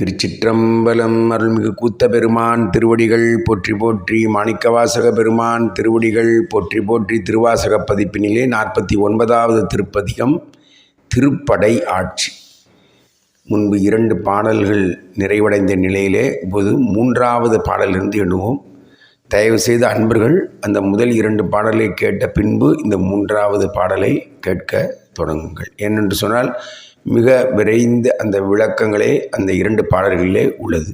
திருச்சிற்றம்பலம் அருள்மிகு கூத்த பெருமான் திருவடிகள் போற்றி போற்றி மாணிக்கவாசக பெருமான் திருவடிகள் போற்றி போற்றி திருவாசக பதிப்பினிலே நாற்பத்தி ஒன்பதாவது திருப்பதிகம் திருப்படை ஆட்சி. முன்பு இரண்டு பாடல்கள் நிறைவடைந்த நிலையிலே இப்போது மூன்றாவது பாடலிருந்து எண்ணுவோம். தயவு செய்த அன்பர்கள் அந்த முதல் இரண்டு பாடலை கேட்ட பின்பு இந்த மூன்றாவது பாடலை கேட்க தொடங்குங்கள். ஏனென்று சொன்னால் மிக விரைந்த அந்த விளக்கங்களே அந்த இரண்டு பாடல்களிலே உள்ளது.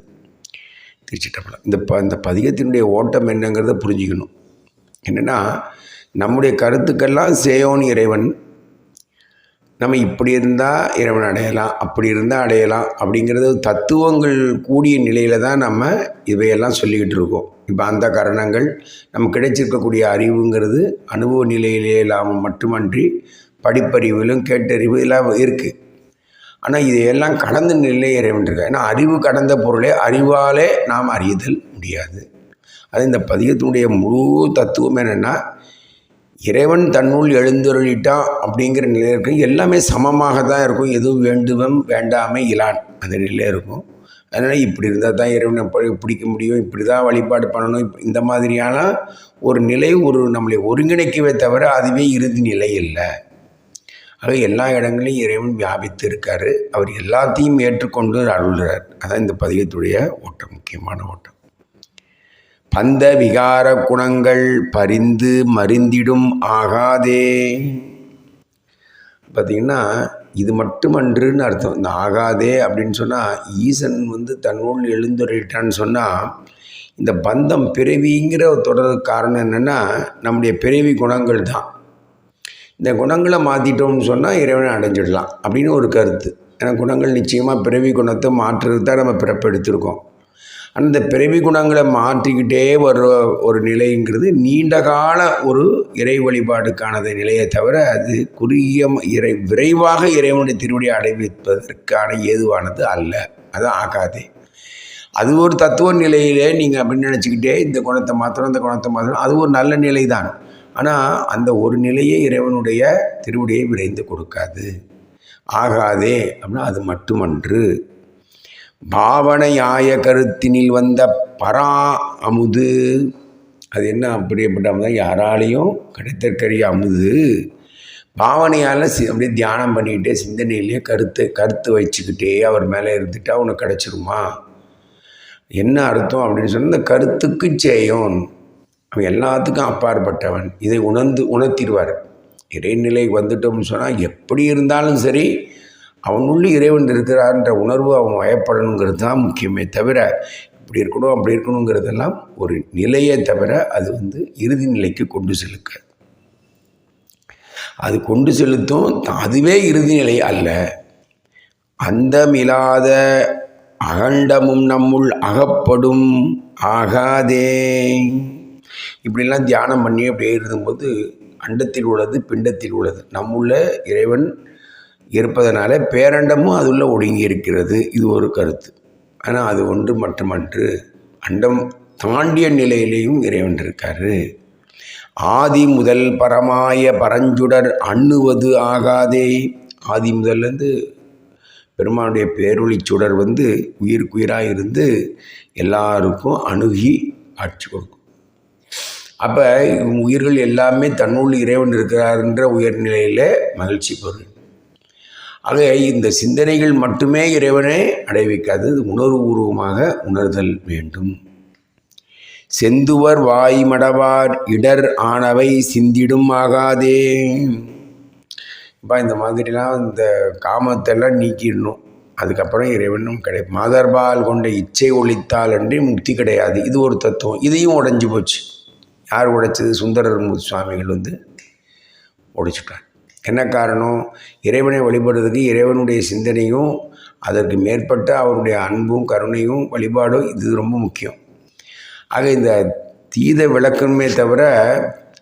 திருச்சிட்டப்பலம் இந்த ப இந்த பதிகத்தினுடைய ஓட்டம் என்னங்கிறத புரிஞ்சுக்கணும். என்னென்னா நம்முடைய கருத்துக்கெல்லாம் சேயோன் இறைவன். நம்ம இப்படி இருந்தால் இறைவன் அடையலாம் அப்படி இருந்தால் அடையலாம் அப்படிங்கிறது தத்துவங்கள் கூடிய நிலையில் தான் நம்ம இவையெல்லாம் சொல்லிக்கிட்டு இருக்கோம். இப்போ அந்த காரணங்கள் நம்ம கிடைச்சிருக்கக்கூடிய அறிவுங்கிறது அனுபவ நிலையிலே இல்லாமல் மட்டுமன்றி படிப்பறிவிலும் கேட்டறிவு எல்லாம் இருக்குது ஆனால் இதையெல்லாம் கடந்த நிலை இறைவன் இருக்கா ஏன்னா அறிவு கடந்த பொருளே அறிவாலே நாம் அறியுதல் முடியாது. அது இந்த பதிகத்தினுடைய முழு தத்துவம் என்னென்னா இறைவன் தன்னுள் எழுந்தொருளிட்டான் அப்படிங்கிற நிலை இருக்கும். எல்லாமே சமமாக தான் இருக்கும். எதுவும் வேண்டுவம் வேண்டாமை இலான் அந்த நிலை இருக்கும். அதனால் இப்படி இருந்தால் தான் இறைவனை பிடிக்க முடியும்? இப்படி தான் வழிபாடு பண்ணணும்? இந்த மாதிரியான ஒரு நிலை ஒரு நம்மளை ஒருங்கிணைக்கவே தவிர அதுவே இறுதி நிலை இல்லை. ஆக எல்லா இடங்களையும் இறைவன் வியாபித்து இருக்காரு அவர் எல்லாத்தையும் ஏற்றுக்கொண்டு அருள்கிறார் அதான் இந்த பதிகத்துடைய ஓட்டம் முக்கியமான ஓட்டம். பந்த விகார குணங்கள் பரிந்து மறிந்திடும் ஆகாதே. பார்த்தீங்கன்னா இது மட்டுமன்றுன்னு அர்த்தம். இந்த ஆகாதே அப்படின்னு சொன்னால் ஈசன் வந்து தன்னுள் எழுந்துரையிட்டான்னு சொன்னால் இந்த பந்தம் பிறவிங்கிற தொடருக்கு காரணம் என்னென்னா நம்முடைய பிறவி குணங்கள் தான். இந்த குணங்களை மாற்றிட்டோம்னு சொன்னால் இறைவனை அடைஞ்சிடலாம் அப்படின்னு ஒரு கருத்து. ஏன்னா குணங்கள் நிச்சயமாக பிறவி குணத்தை மாற்றுறது தான் நம்ம பிறப்பெடுத்திருக்கோம் அந்த பிறவி குணங்களை மாற்றிக்கிட்டே வர்ற ஒரு நிலைங்கிறது நீண்ட கால ஒரு இறை வழிபாடுக்கானது நிலையை தவிர அது குறுகிய இறை விரைவாக இறைவனுடைய திருவடியை அடைவிப்பதற்கான ஏதுவானது அல்ல. அது ஆகாதே. அது ஒரு தத்துவ நிலையிலே நீங்கள் அப்படின்னு நினச்சிக்கிட்டே இந்த குணத்தை மாத்திரம் இந்த குணத்தை மாத்திரம் அது ஒரு நல்ல நிலை தான் ஆனால் அந்த ஒரு நிலையே இறைவனுடைய திருவடியை விரைந்து கொடுக்காது. ஆகாதே அப்படின்னா அது மட்டுமன்று. பாவனையாய கருத்தினில் வந்த பரா அமுது அது என்ன அப்படியேப்பட்ட அமுதா யாராலையும் கிடைத்தற்கரிய அமுது. பாவனையால் சி அப்படியே தியானம் பண்ணிக்கிட்டே சிந்தனையிலேயே கருத்து கருத்து வச்சுக்கிட்டே அவர் மேலே இருந்துட்டா உனக்கு கிடச்சிருமா? என்ன அர்த்தம் அப்படின்னு சொன்னால் இந்த கருத்துக்கு செய்யும் அவன் எல்லாத்துக்கும் அப்பாற்பட்டவன். இதை உணர்ந்து உணர்த்திடுவார். இறைநிலைக்கு வந்துட்டோம்னு சொன்னால் எப்படி இருந்தாலும் சரி அவனுள்ள இறைவன் இருக்கிறார்ன்ற உணர்வு அவன் வயப்படணுங்கிறது தான் முக்கியமே தவிர இப்படி இருக்கணும் அப்படி இருக்கணுங்கிறதெல்லாம் ஒரு நிலையை தவிர அது வந்து இறுதி நிலைக்கு கொண்டு செலுக்காது அது கொண்டு செலுத்தும் அதுவே இறுதி நிலை அல்ல. அந்தமில்லாத அகண்டமும் நம்முள் அகப்படும் ஆகாதே. இப்படிலாம் தியானம் பண்ணி அப்படியே இருந்தபோது அண்டத்தில் உள்ளது பிண்டத்தில் உள்ளது. நம்முள்ள இறைவன் இருப்பதனால பேரண்டமும் அதுள்ள ஒடுங்கி இருக்கிறது இது ஒரு கருத்து. ஆனால் அது ஒன்று மட்டுமன்று அண்டம் தாண்டிய நிலையிலேயும் இறைவன் இருக்காரு. ஆதி முதல் பரமாய பரஞ்சுடர் அண்ணுவது ஆகாதே. ஆதி முதல்லேருந்து பெருமானுடைய பேரொளி சுடர் வந்து உயிருக்குயிராக இருந்து எல்லாருக்கும் அணுகி ஆட்சி கொடுக்கும். அப்போ உயிர்கள் எல்லாமே தன்னுள் இறைவன் இருக்கிறார்ன்ற உயர்நிலையில் மகிழ்ச்சி பெறும். ஆக இந்த சிந்தனைகள் மட்டுமே இறைவனை அடைவிக்காது இது உணர்வுபூர்வமாக உணர்தல் வேண்டும். செந்துவர் வாய் மடவார் இடர் ஆனவை சிந்திடும் ஆகாதே. இப்போ இந்த மாதிரிலாம் இந்த காமத்தெல்லாம் நீக்கிடணும். அதுக்கப்புறம் இறைவனும் கிடையாது மாதர்பால் கொண்ட இச்சை ஒழித்தால் அன்றி முக்தி கிடையாது. இது ஒரு தத்துவம். இதையும் உடைஞ்சு போச்சு. யார் உடைச்சது? சுந்தரர் சுவாமிகள் வந்து உடைச்சிட்டார். என்ன காரணம்? இறைவனை வழிபடுறதுக்கு இறைவனுடைய சிந்தனையும் அதற்கு மேற்பட்ட அவருடைய அன்பும் கருணையும் வழிபாடும் இது ரொம்ப முக்கியம். ஆக இந்த தீத விளக்கணுமே தவிர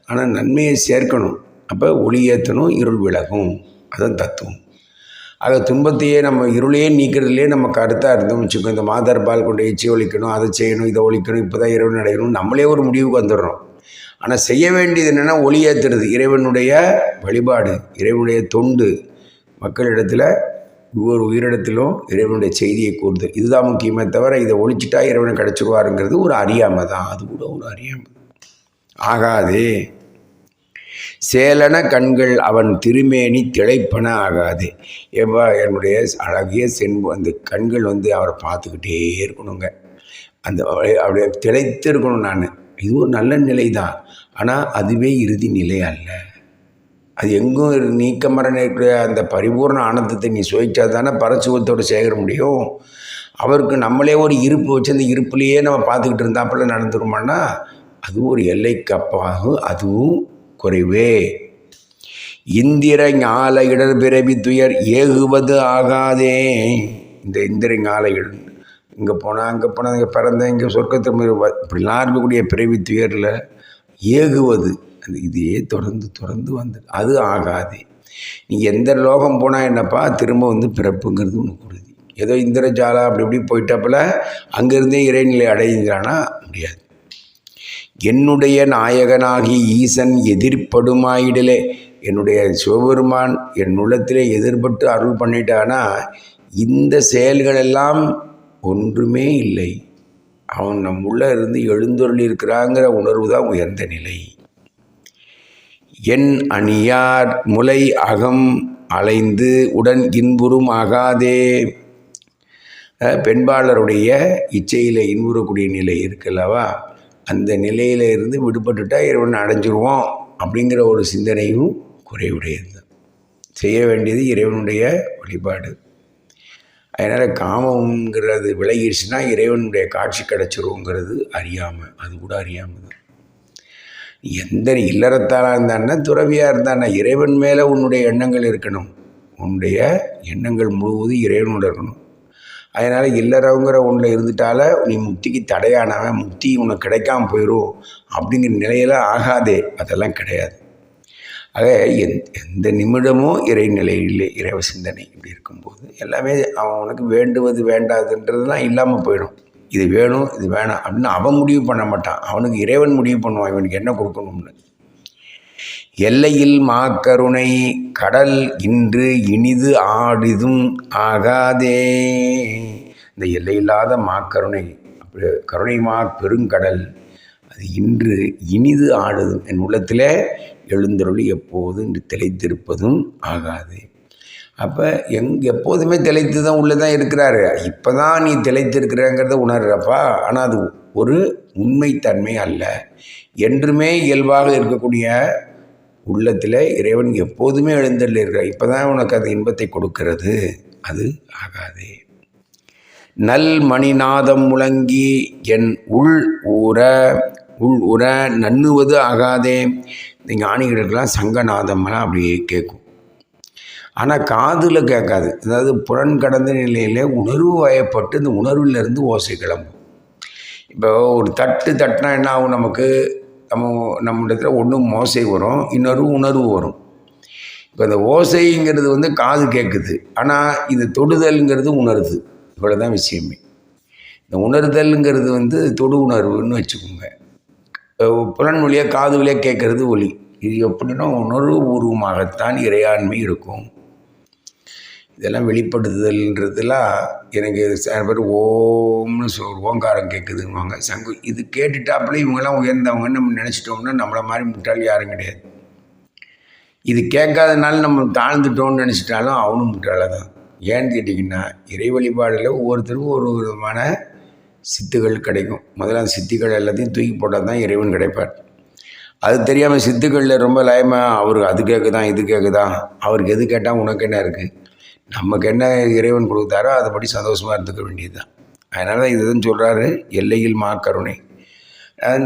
ஆனால் நன்மையை சேர்க்கணும். அப்போ ஒளி ஏற்றணும் இருள் விலகும். அதுதான் தத்துவம். ஆக துன்பத்தையே நம்ம இருளையே நீக்கிறதுலே நம்ம கருத்தாக இருந்தோம் வச்சுக்கோ இந்த மாதர் பால் கொண்டு எச்சி ஒழிக்கணும் அதை செய்யணும் இதை ஒழிக்கணும் இப்போ தான் இறைவன் அடையணும் நம்மளே ஒரு முடிவுக்கு வந்துடுறோம். ஆனால் செய்ய வேண்டியது என்னென்னா ஒளியேற்றுறது இறைவனுடைய வழிபாடு இறைவனுடைய தொண்டு. மக்களிடத்தில் ஒவ்வொரு உயிரிடத்திலும் இறைவனுடைய செய்தியை கூறுது இதுதான் முக்கியமே தவிர இதை ஒழிச்சிட்டா இறைவனை கிடச்சிருவாருங்கிறது ஒரு அறியாமை தான். அது கூட ஒரு அறியாமை. ஆகாதே. சேலன கண்கள் அவன் திருமேனி திளைப்பன ஆகாது. எவ்வா என்னுடைய அழகிய சென்பு அந்த கண்கள் வந்து அவரை பார்த்துக்கிட்டே இருக்கணுங்க. அந்த அப்படியே திளைத்து இருக்கணும் நான். இது ஒரு நல்ல நிலை தான் ஆனால் அதுவே இறுதி நிலை அல்ல. அது எங்கும் நீக்கமர அந்த பரிபூர்ண ஆனந்தத்தை நீ சுவைச்சா தானே பரசுகத்தோடு சேகர முடியும்? அவருக்கு நம்மளே ஒரு இருப்பு வச்சு அந்த இருப்புலையே நம்ம பார்த்துக்கிட்டு இருந்தாப்புல நடந்துருமானா அது ஒரு எல்லைக்கப்பாகும் அதுவும் குறைவே. இந்திர ஞால இடர் பிறவி துயர் ஏகுவது ஆகாதே. இந்த இந்திர ஞால இடர். இங்கே போனால் அங்கே போனால் இங்கே பிறந்தேன் இங்கே சொர்க்கத்தை இப்படிலாம் இருக்கக்கூடிய பிறவி துயரில் ஏகுவது. அது இதையே தொடர்ந்து தொடர்ந்து வந்து அது ஆகாது. நீ எந்த லோகம் போனால் என்னப்பா திரும்ப வந்து பிறப்புங்கிறது உனக்கு உறுதி. ஏதோ இந்திரஜாலா அப்படி இப்படி போயிட்டப்பில் அங்கேருந்தே இறைநிலை அடைகிறானா? முடியாது. என்னுடைய நாயகனாகி ஈசன் எதிர்ப்படுமாயிடலே. என்னுடைய சிவபெருமான் என் உள்ளத்திலே எதிர்பட்டு அருள் பண்ணிட்டானா? இந்த செயல்களெல்லாம் ஒன்றுமே இல்லை. அவன் நம் உள்ளே இருந்து எழுந்தொருள் இருக்கிறாங்கிற உணர்வு தான் உயர்ந்த நிலை. என் அணியார் முலை அகம் அலைந்து உடன் இன்புறும் ஆகாதே. பெண்பாளருடைய இச்சையில் இன்புறக்கூடிய நிலை இருக்குல்லவா? அந்த நிலையில் இருந்து விடுபட்டுட்டா இறைவன் அடைஞ்சிருவோம் அப்படிங்கிற ஒரு சிந்தனையும் குறைவுடையது. செய்ய வேண்டியது இறைவனுடைய வழிபாடு. அதனால் காமங்கிறது விலகிடுச்சுன்னா இறைவனுடைய காட்சி கிடச்சிருங்கிறது அறியாமல் அது கூட அறியாமல் தான் எந்த இல்லறத்தாலாக இருந்தான்னா துறவியாக இருந்தான்னா இறைவன் மேலே உன்னுடைய எண்ணங்கள் இருக்கணும். உன்னுடைய எண்ணங்கள் முழுவதும் இறைவனோட இருக்கணும். அதனால் இல்லறவங்கிற ஒன்றில் இருந்துட்டால நீ முக்திக்கு தடையானவன் முக்தி உனக்கு கிடைக்காம போயிடும் அப்படிங்கிற நிலையெல்லாம் ஆகாதே அதெல்லாம் கிடையாது. ஆக எந் எந்த நிமிடமும் இறைநிலையில் இறைவ சிந்தனை இப்படி இருக்கும்போது எல்லாமே அவன் வேண்டுவது வேண்டாதுன்றதுலாம் இல்லாமல் போயிடும். இது வேணும் இது வேணாம் அப்படின்னு அவன் முடிவு பண்ண மாட்டான். அவனுக்கு இறைவன் முடிவு பண்ணுவான். இவனுக்கு என்ன கொடுக்கணும்னு. எல்லையில் மாக்கருணை கடல் இன்று இனிது ஆடிதும் ஆகாதே. இந்த எல்லையில்லாத மாக்கருணை அப்படி கருணை மா பெருங்கடல் அது இன்று இனிது ஆடுதும். என் உள்ளத்தில் எழுந்தருளி எப்போதும் இன்று திளைத்திருப்பதும் ஆகாது. அப்போ எங் எப்போதுமே திளைத்து தான் உள்ளே தான் இருக்கிறாரு. இப்போ தான் நீ திளைத்திருக்கிறங்கிறத உணர்றப்பா? ஆனால் அது ஒரு உண்மைத்தன்மை அல்ல. என்றுமே இயல்பாக இருக்கக்கூடிய உள்ளத்தில் இறைவன் எப்போதுமே எழுந்தல் இருக்கிறார் இப்போ தான் உனக்கு அது இன்பத்தை கொடுக்கிறது. அது ஆகாதே. நல் மணிநாதம் முழங்கி என் உள் ஊற உள் உர நன்னுவது ஆகாதே. இந்த ஞானிகளுக்கெல்லாம் சங்கநாதம்லாம் அப்படியே கேட்கும் ஆனால் காதில் கேட்காது. அதாவது புறன் கடந்த நிலையில் உணர்வு வயப்பட்டு இந்த உணர்விலிருந்து ஓசை கிளம்பும். இப்போ ஒரு தட்டு தட்டினா என்ன ஆகும் நமக்கு? நம்ம நம்ம இடத்துல ஒன்று மோசை வரும் இன்னொரு உணர்வு வரும். இப்போ இந்த ஓசைங்கிறது வந்து காது கேட்குது. ஆனால் இது தொடுதல்ங்கிறது உணருது. இவ்வளோ தான் விஷயமே. இந்த உணர்தல்ங்கிறது வந்து தொடு உணர்வுன்னு வச்சுக்கோங்க. புலன் வழியாக காது வழியாக கேட்குறது ஒலி. இது எப்படின்னா உணர்வு பூர்வமாகத்தான் இறையாண்மை இருக்கும். இதெல்லாம் வெளிப்படுத்துதல்ன்றதுலாம் எனக்கு சில பேர் ஓம்னு சொல் ஓங்காரம் கேட்குதுங்குவாங்க சங்கு இது கேட்டுட்டாப்புல இவங்கெல்லாம் உயர்ந்தவங்கன்னு நம்ம நினச்சிட்டோம்னா நம்மளை மாதிரி முட்டாள் யாரும் கிடையாது. இது கேட்காதனால நம்ம தாழ்ந்துட்டோம்னு நினச்சிட்டாலும் அவனும் முட்டாள தான். ஏன்னு கேட்டிங்கன்னா இறை வழிபாடில் ஒவ்வொருத்தரும் ஒரு விதமான சித்துகள் கிடைக்கும். முதல்ல அந்த சித்திகள் எல்லாத்தையும் தூக்கி போட்டால் தான் இறைவன் கிடைப்பார். அது தெரியாமல் சித்துக்களில் ரொம்ப லயமாக அவருக்கு அது கேட்குதான் இது கேட்குதான் அவருக்கு எது கேட்டால் உனக்கு என்ன இருக்குது நமக்கு என்ன இறைவன் கொடுத்தாரோ அதைப்படி சந்தோஷமாக இருந்துக்க வேண்டியது தான் அதனால தான் இதுதான் சொல்கிறாரு எல்லையில் மாக்கருணை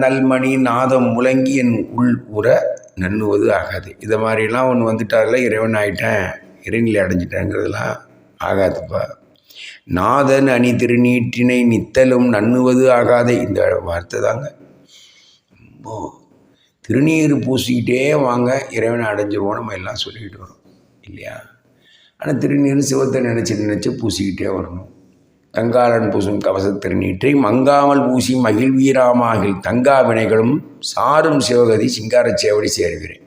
நல்மணி நாதம் முழங்கி என் உள் உற நன்னுவது ஆகாது. இதை மாதிரிலாம் ஒன்று வந்துட்டார்ல இறைவன் ஆகிட்டேன் இறைநிலை அடைஞ்சிட்டேங்கிறதுலாம் ஆகாதுப்பா. நாதன் அணி திருநீற்றினை நித்தலும் நண்ணுவது ஆகாத. இந்த வார்த்தை தாங்க. ரொம்ப திருநீர் பூசிக்கிட்டே வாங்க இறைவனை அடைஞ்சிருவோம் நம்ம எல்லாம் சொல்லிக்கிட்டு வரோம் இல்லையா? ஆனால் திருநீர் சிவத்தை நினச்சி நினச்சி பூசிக்கிட்டே வரணும். தங்காளன் பூசும் கவச திருநீற்றை மங்காமல் பூசி மகிழ்வீராமாகில் தங்கா வினைகளும் சாரும் சிவகதி சிங்கார சேவடி சேர்கிறேன்.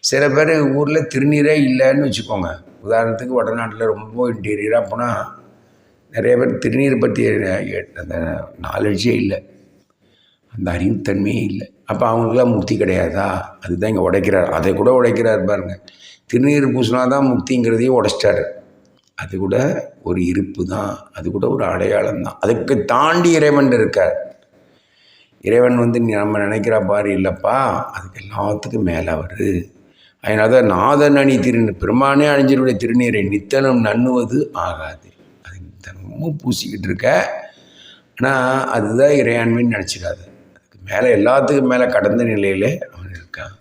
சில பேர் ஊரில் திருநீரே இல்லைன்னு வச்சுக்கோங்க. உதாரணத்துக்கு வடநாட்டில் ரொம்ப இன்டீரியராக போனால் நிறைய பேர் திருநீர் பற்றி அந்த நாலேஜே இல்லை. அந்த அறிவுத்தன்மையே இல்லை. அப்போ அவங்களுக்குலாம் முக்தி கிடையாதா? அதுதான் இங்கே உடைக்கிறார். அதை கூட உடைக்கிறார் பாருங்க. திருநீர் பூசினா தான் முக்திங்கிறதையும் உடைச்சிட்டாரு. அது கூட ஒரு இருப்பு தான். அது கூட ஒரு அடையாளம் தான். அதுக்கு தாண்டி இறைவன் இருக்கார். இறைவன் வந்து நம்ம நினைக்கிற பாரு இல்லைப்பா. அதுக்கு எல்லாத்துக்கும் மேலே அவர். அதனால தான் நாதன் அணி திரு பெருமானே அணிஞ்சருடைய திருநீரை நித்தனம் நண்ணுவது ஆகாது. தினமும் பூசிக்கிட்டு இருக்க. ஆனால் அதுதான் இறையாண்மைன்னு நினச்சிடாது. அதுக்கு மேலே எல்லாத்துக்கும் மேலே கடந்த நிலையில் அவன் இருக்கான்.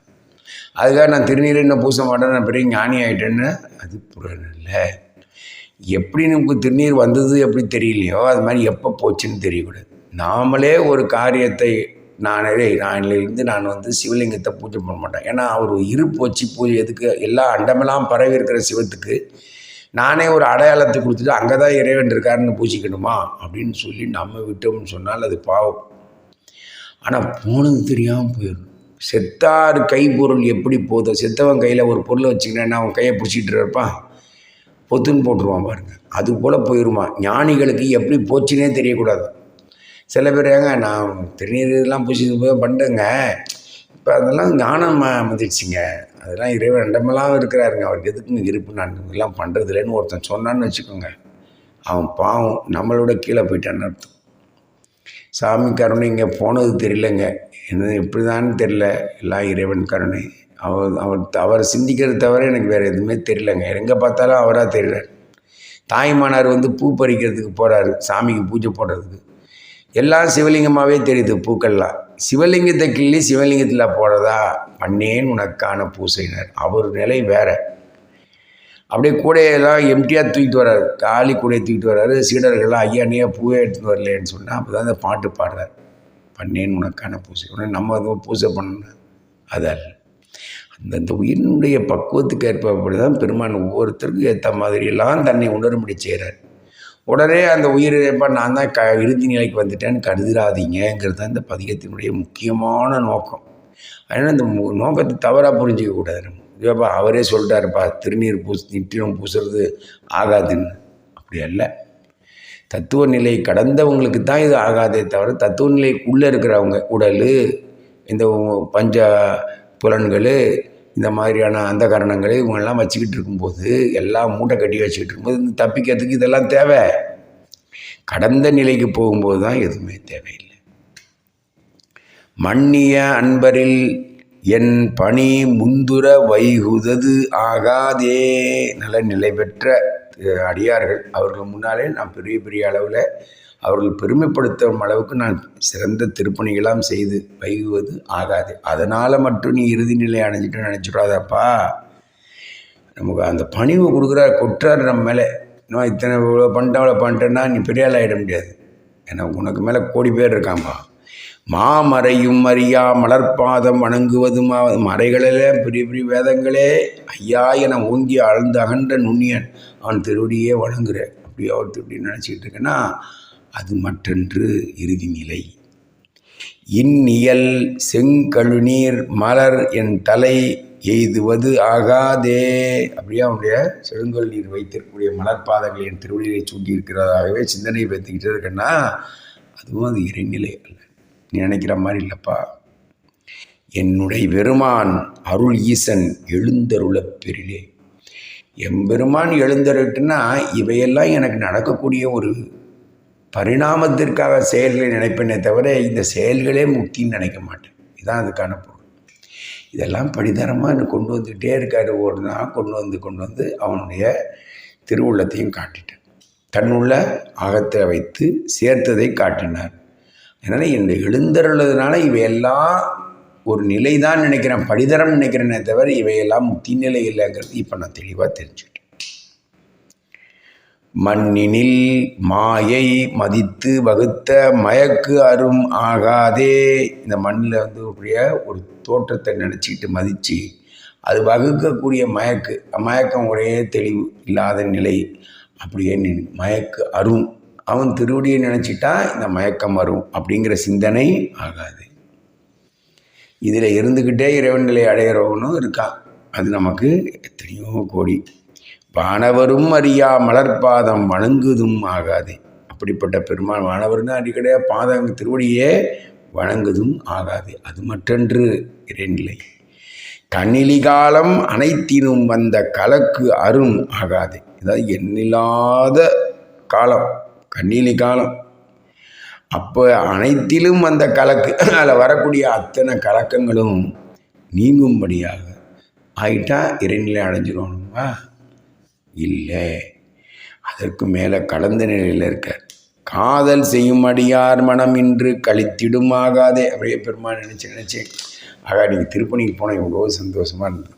அதுக்காக நான் திருநீரை இன்னும் பூச மாட்டேன் நான் பெரிய ஞானி ஆகிட்டேன்னு அது புறன் இல்லை. எப்படி நமக்கு திருநீர் வந்தது எப்படி தெரியலையோ அது மாதிரி எப்போ போச்சுன்னு தெரியக்கூடாது. நாமளே ஒரு காரியத்தை நானே நானிலிருந்து நான் வந்து சிவலிங்கத்தை பூஜை பண்ண மாட்டேன். ஏன்னா அவர் இருப்பு வச்சு பூஜை எதுக்கு எல்லா அண்டமெல்லாம் பரவி இருக்கிற சிவத்துக்கு நானே ஒரு அடையாளத்தை கொடுத்துட்டு அங்கே தான் இறைவன் இருக்காருன்னு பூஜிக்கணுமா அப்படின்னு சொல்லி நம்ம விட்டோம்னு சொன்னால் அது பாவம். ஆனால் போனது தெரியாமல் போயிடும் செத்தார் கைப்பொருள் எப்படி போதும் செத்தவன் கையில் ஒரு பொருளை வச்சுக்கினா அவன் கையை பிடிச்சிட்டு இருப்பான் பொத்துன்னு போட்டுருவான் பாருங்கள் அது போல் போயிடுமா ஞானிகளுக்கு எப்படி போச்சுன்னே தெரியக்கூடாது. சில பேர் ஏங்க நான் திருநீர் இதெல்லாம் பூசி பண்ணுறேங்க இப்போ அதெல்லாம் ஞானம் வந்துடுச்சுங்க அதெல்லாம் இறைவன் ரெண்டமெல்லாம் இருக்கிறாருங்க. அவருக்கு எதுக்குங்க இருப்பு? நான் இதெல்லாம் பண்ணுறதில்லைன்னு ஒருத்தன் சொன்னான்னு வச்சுக்கோங்க. அவன் பாவம் நம்மளோட கீழே போயிட்டான்னு அர்த்தம். சாமி கருணை இங்கே போனது தெரியலங்க. என்ன எப்படிதான்னு தெரில எல்லாம் இறைவன் கருணை. அவர் அவர் அவர் சிந்திக்கிறது தவிர எனக்கு வேறு எதுவுமே தெரியலங்க. எங்கே பார்த்தாலும் அவராக தெரிகிறார் தாய்மானார் வந்து பூ பறிக்கிறதுக்கு போகிறாரு சாமிக்கு பூஜை போடுறதுக்கு. எல்லாம் சிவலிங்கமாகவே தெரியுது பூக்கள்லாம். சிவலிங்கத்தை கிள்ளி சிவலிங்கத்தில் போடுறதா பண்ணேன் உனக்கான பூசையினர். அவர் நிலை வேற. அப்படியே கூடையெல்லாம் எம்டியாக தூக்கிட்டு வர்றாரு. காலி கூடையை தூக்கிட்டு வர்றாரு. சீடர்கள்லாம் ஐயா நீயே பூவே எடுத்துகிட்டு வரலேன்னு சொன்னால் அப்போ தான் அந்த பாட்டு பாடுறார். பண்ணேன் உனக்கான பூசை. உடனே நம்ம எதுவும் பூஜை பண்ணணும். அதால் அந்தந்த உயிரினுடைய பக்குவத்துக்கு ஏற்பப்படி தான் பெருமான் ஒவ்வொருத்தருக்கும் ஏற்ற மாதிரியெல்லாம் தன்னை உணரும்படி செய்கிறார் உடனே அந்த உயிர் நான் தான் க இறுதி நிலைக்கு வந்துட்டேன்னு கருதிராதீங்கிறது தான் இந்த பதிகத்தினுடைய முக்கியமான நோக்கம். அதனால் இந்த நோக்கத்தை தவறாக புரிஞ்சிக்க கூடாது. நம்ம அவரே சொல்லிட்டாருப்பா திருநீர் பூஸ் நித்தியம் பூசுறது ஆகாதுன்னு. அப்படி அல்ல. தத்துவ நிலை கடந்தவங்களுக்கு தான் இது ஆகாதே தவிர தத்துவ நிலைக்குள்ளே இருக்கிறவங்க உடல் இந்த பஞ்ச புலன்கள் இந்த மாதிரியான அந்த காரணங்களை இவங்கெல்லாம் வச்சுக்கிட்டு இருக்கும்போது எல்லாம் மூட்டை கட்டி வச்சுக்கிட்டு இருக்கும்போது இந்த தப்பிக்கிறதுக்கு இதெல்லாம் தேவை. கடந்த நிலைக்கு போகும்போது தான் எதுவுமே தேவையில்லை. மன்னிய அன்பரில் என் பணி முந்துர வைகுதது ஆகாதே. நல்ல நிலை பெற்ற அடியார்கள். அவர்கள் முன்னாலே நான் பெரிய பெரிய அளவில் அவர்கள் பெருமைப்படுத்தும் அளவுக்கு நான் சிறந்த திருப்பணிகளாம் செய்து வைகுவது ஆகாது. அதனால் மட்டும் நீ இறுதி நிலை அடைஞ்சிட்டு நினச்சிடாதப்பா. நமக்கு அந்த பணிவு கொடுக்குறா கொட்டுறாரு நம்ம மேலே இன்னும் இத்தனை இவ்வளோ பண்ணிட்டேன் அவ்வளோ பண்ணிட்டேன்னா நீ பெரிய ஆள் ஆகிட முடியாது. ஏன்னா உனக்கு மேலே கோடி பேர் இருக்காம்பா. மாமறையும் அறியா மலர்பாதம் வணங்குவதும் மறைகளிலே பெரிய பெரிய வேதங்களே ஐயா என ஓங்கி ஆழ்ந்து அகன்ற நுண்ணியன் அவன் திருவடியே வணங்குற அப்படி அவர் திருவடி நினச்சிக்கிட்டு இருக்கேன்னா அது மற்றென்று இறுதி நிலை. இந்நியல் செங்கழுநீர் மலர் என் தலை எய்துவது ஆகாதே. அப்படியே? அவனுடைய செழுங்கல் நீர் வைத்திருக்கக்கூடிய மலர்பாதங்கள் என் திருவள்ளியை சூட்டியிருக்கிறதாகவே சிந்தனையை சிந்தனை வைத்துக்கிட்டே இருக்கேன்னா அதுவும் அது இறைநிலை அல்ல. நீ நினைக்கிற மாதிரி இல்லைப்பா. என்னுடைய பெருமான் அருள் ஈசன் எழுந்தருளப் பெரிலே எம்பெருமான் எழுந்தருட்டுன்னா இவையெல்லாம் எனக்கு நடக்கக்கூடிய ஒரு பரிணாமத்திற்காக செயல்களை நினைப்பேனே தவிர இந்த செயல்களே முக்தின்னு நினைக்க மாட்டேன். இதுதான் அதுக்கான பொருள். இதெல்லாம் படிதரமாக கொண்டு வந்துகிட்டே இருக்காரு. ஒரு நாள் கொண்டு வந்து கொண்டு வந்து அவனுடைய திருவுள்ளத்தையும் காட்டிட்டேன். தன்னுள்ள அகத்தை வைத்து சேர்த்ததை காட்டினார். அதனால் இந்த எழுந்தருளதுனால இவையெல்லாம் ஒரு நிலை தான் நினைக்கிறேன். படிதரம் நினைக்கிறேனே தவிர இவையெல்லாம் முக்தி நிலை இல்லைங்கிறது இப்போ நான் தெளிவாக தெரிஞ்சுக்கிட்டேன் மண்ணினில் மாயை மதித்து வகுத்த மயக்கு அரும் ஆகாதே. இந்த மண்ணில் வந்து அப்படிய ஒரு தோற்றத்தை நினச்சிக்கிட்டு மதித்து அது வகுக்கக்கூடிய மயக்கு மயக்கம் ஒரே தெளிவு இல்லாத நிலை. அப்படியே நின் மயக்கு அரும். அவன் திருவடியை நினச்சிட்டா இந்த மயக்கம் வரும் அப்படிங்கிற சிந்தனை ஆகாது. இதில் இருந்துக்கிட்டே இறைவன் நிலை அடையிறவனும் இருக்கான். அது நமக்கு எத்தனையோ கோடி. வானவரும் அறியா மலர்பாதம் வணங்குதும் ஆகாதே. அப்படிப்பட்ட பெருமாள் வானவர்னு அடிக்கடியாக பாதம் திருவடியே வணங்குதும் ஆகாது. அது மற்றென்று இறைநிலை கண்ணிலி காலம் அனைத்தினும் வந்த கலக்கு அரும் ஆகாது. அதாவது எண்ணில்லாத காலம் கண்ணிலி காலம். அப்போ அனைத்திலும் அந்த கலக்கு அதில் வரக்கூடிய அத்தனை கலக்கங்களும் நீங்கும்படியாக ஆகிட்டா இறைநிலை அடைஞ்சிருவானுமா இல்லை. அதற்கு மேலே கலந்த நிலையில் இருக்கார் காதல் செய்யும் அடியார் மனம் இன்று கழித்திடும் ஆகாதே அப்படியே பெருமாள் நினச்சி நினச்சேன் ஆகா நீங்கள் திருப்பணிக்கு போனால் எவ்வளோ சந்தோஷமாக இருந்தது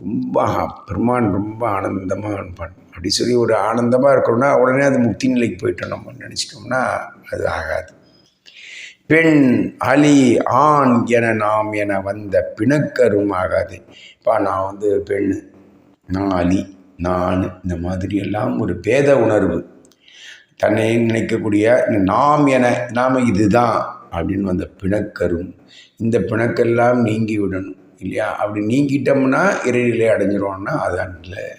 ரொம்ப பெருமான் ரொம்ப ஆனந்தமாக இருப்பான். அப்படி சொல்லி ஒரு ஆனந்தமாக இருக்கணும்னா உடனே அது முக்தி நிலைக்கு போயிட்டோம் நம்ம. நினச்சிட்டோம்னா அது ஆகாது. பெண் அலி ஆண் என நாம் என வந்த பிணக்கரும் ஆகாது. இப்போ நான் வந்து பெண் நான் அலி. நான் இந்த மாதிரி எல்லாம் ஒரு பேத உணர்வு. தன்னை நினைக்கக்கூடிய நாம் என நாம் இதுதான் அப்படின்னு வந்த பிணக்கரும் இந்த பிணக்கெல்லாம் நீங்கி விடணும் இல்லையா? அப்படி நீங்கிட்டோம்னா இறைநிலை அடைஞ்சிருவோம்னா அது அல்ல.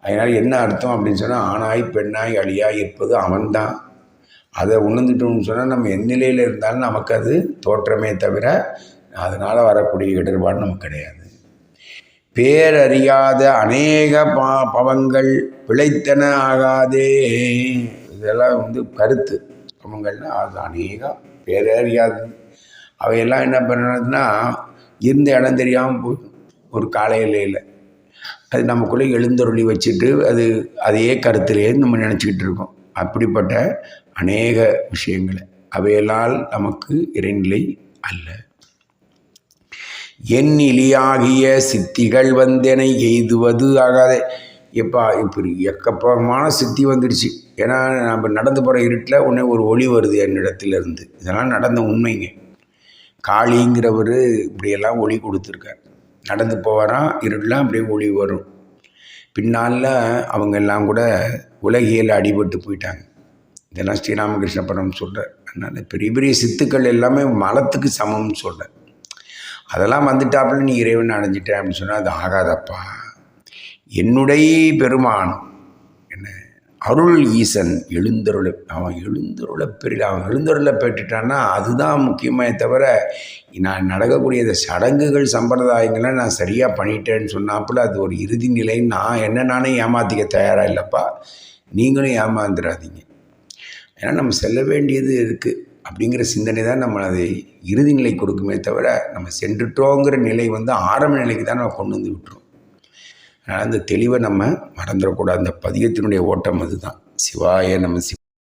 அதனால் என்ன அர்த்தம் அப்படின்னு சொன்னால் ஆணாய் பெண்ணாய் அழியாய் இருப்பது அவன்தான். அதை உணர்ந்துட்டோம்னு சொன்னால் நம்ம எந்த நிலையில் இருந்தாலும் நமக்கு அது தோற்றமே தவிர அதனால் வரக்கூடிய இடர்பாடு நமக்கு கிடையாது. பேரறியாத அநேக பா பவங்கள் பிழைத்தன ஆகாதே. இதெல்லாம் வந்து கருத்து. பவங்கள்னா அது அநேகம் பேரறியாது. அவையெல்லாம் என்ன பண்ணுறதுன்னா இருந்த இடம் தெரியாமல் போயிடும். ஒரு காலையிலையில் அது நமக்குள்ளே எழுந்தருளி வச்சுட்டு அது அதையே கருத்திலேயே நம்ம நினச்சிக்கிட்டு இருக்கோம். அப்படிப்பட்ட அநேக விஷயங்களை. அவையெல்லாம் நமக்கு இறைநிலை அல்ல. எண்ணிலியாகிய சித்திகள் வந்தனை எய்துவது ஆகாதே. எப்பா இப்படி எக்கப்பமான சித்தி வந்துடுச்சு. ஏன்னா நம்ம நடந்து போகிற இருட்டில் உடனே ஒரு ஒளி வருது என்னிடத்துலேருந்து. இதெல்லாம் நடந்த உண்மைங்க. காளிங்கிறவர் இப்படியெல்லாம் ஒளி கொடுத்துருக்கார். நடந்து போவாராம் இருட்டெலாம் அப்படியே ஒளி வரும். பின்னால் அவங்க எல்லாம் கூட உலகியல் அடிபட்டு போயிட்டாங்க. இதெல்லாம் ஸ்ரீராமகிருஷ்ண பரம் சொல்கிறார் அதனால் பெரிய பெரிய சித்துக்கள் எல்லாமே மலத்துக்கு சமம்னு சொல்கிறார் அதெல்லாம் வந்துட்டாப்புல நீ இறைவன் அடைஞ்சிட்டேன் அப்படின்னு சொன்னால் அது ஆகாதப்பா. என்னுடைய பெருமான் என்ன அருள் ஈசன் எழுந்தருளை அவன் எழுந்தருளை பெரிய அவன் எழுந்தருளை பெற்றுட்டான்னா அதுதான் முக்கியமே தவிர நான் நடக்கக்கூடிய இந்த சடங்குகள் சம்பிரதாயங்களை நான் சரியாக பண்ணிட்டேன்னு சொன்னாப்புல அது ஒரு இறுதி நிலை. நான் என்ன நானே ஏமாற்றிக்க தயாராக இல்லைப்பா. நீங்களும் ஏமாந்துடாதீங்க ஏன்னா நம்ம செல்ல வேண்டியது இருக்குது அப்படிங்கிற சிந்தனை தான் நம்ம அதை இறுதி நிலை கொடுக்குமே தவிர நம்ம சென்றுட்டோங்கிற நிலை வந்து ஆரம்ப நிலைக்கு தான் நம்ம கொண்டு வந்து விட்டுரும். அதனால் அந்த தெளிவை நம்ம மறந்துடக்கூடாது. அந்த பதியத்தினுடைய ஓட்டம் அதுதான். சிவாய நம்ம சிவ